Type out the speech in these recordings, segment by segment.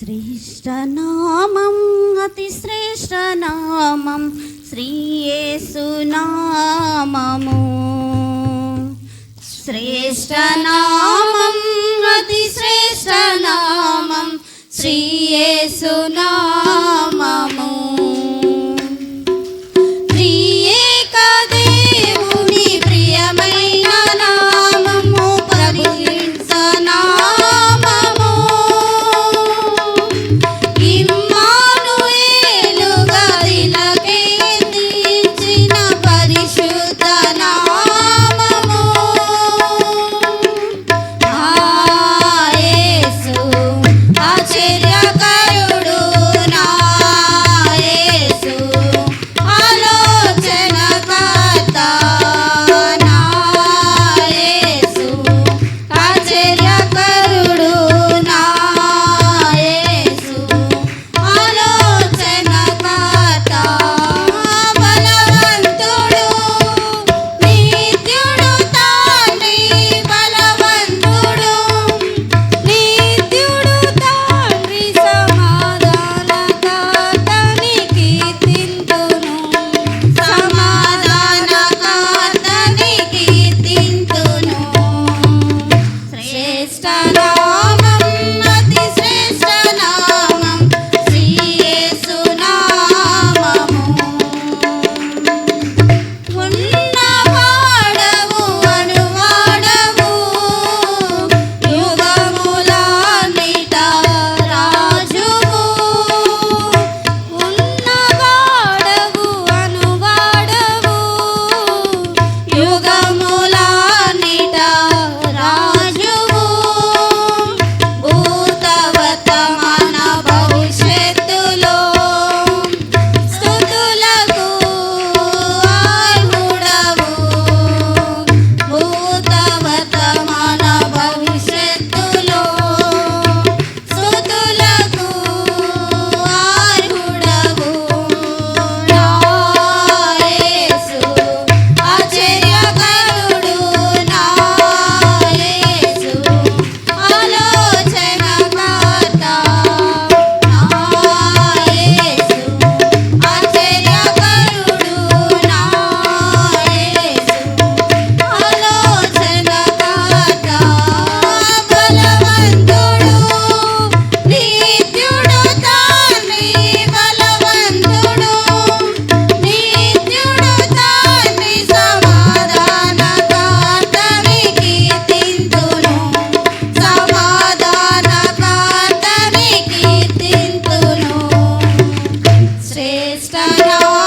శ్రేష్టనామం అతి శ్రేష్టనామం శ్రీయేసునామము. శ్రేష్టనామం అతి శ్రేష్టనామం శ్రీయేసునామము. Krishna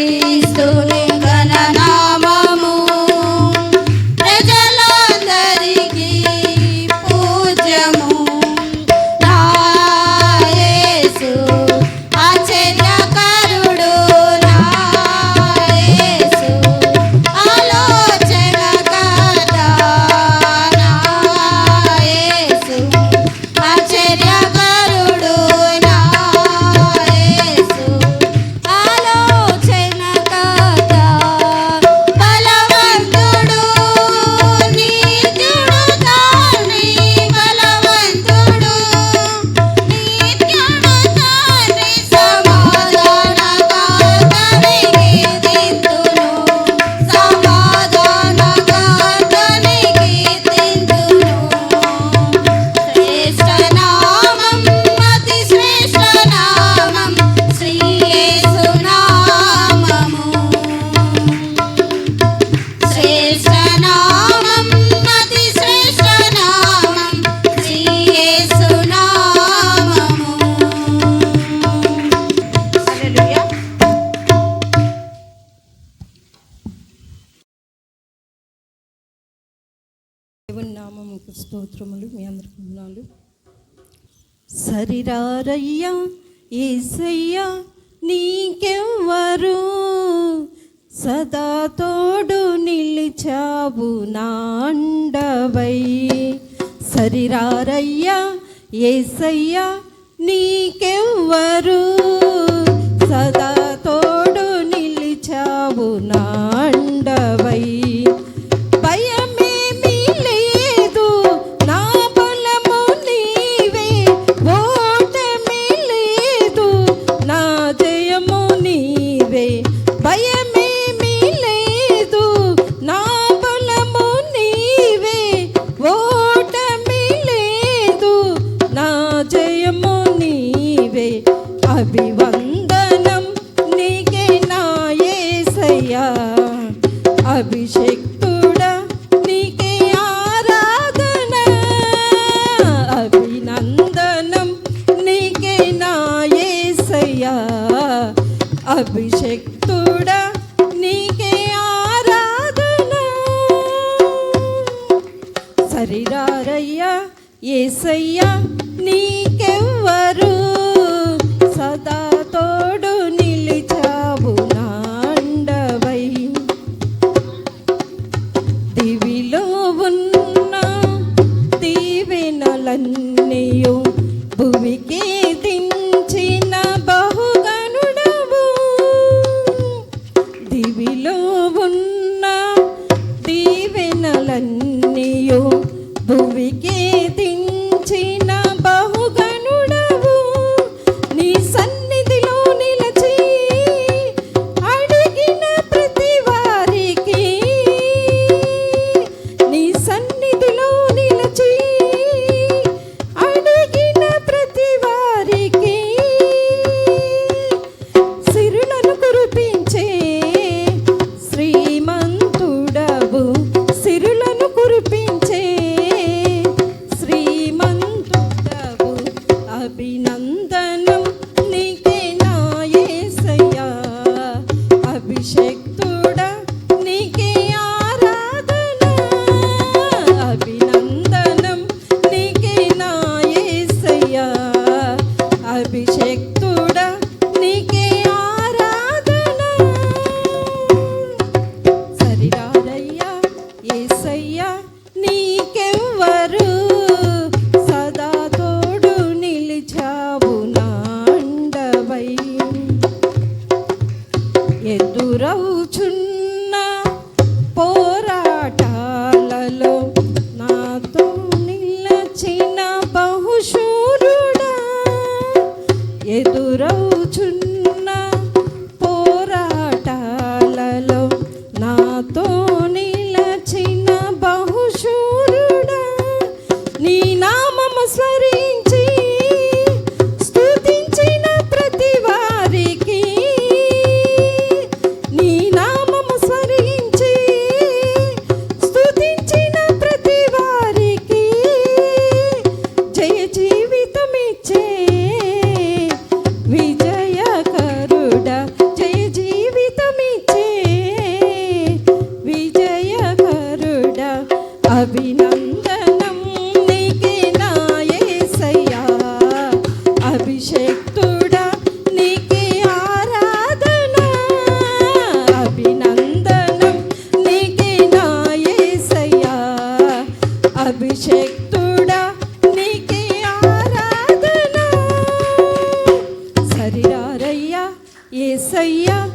Bye. స్తోత్రములు మీ అందరి వందనాలు. సరిరారయ్యా ఏసయ్యా నీకెవ్వరు సదా తోడు నిలిచావు నాండవై సరిరారయ్యా ఏసయ్యా నీకెవ్వరు shake. దినములన్నీయు భువికి దించిన ఎదురవుచున్న Isaías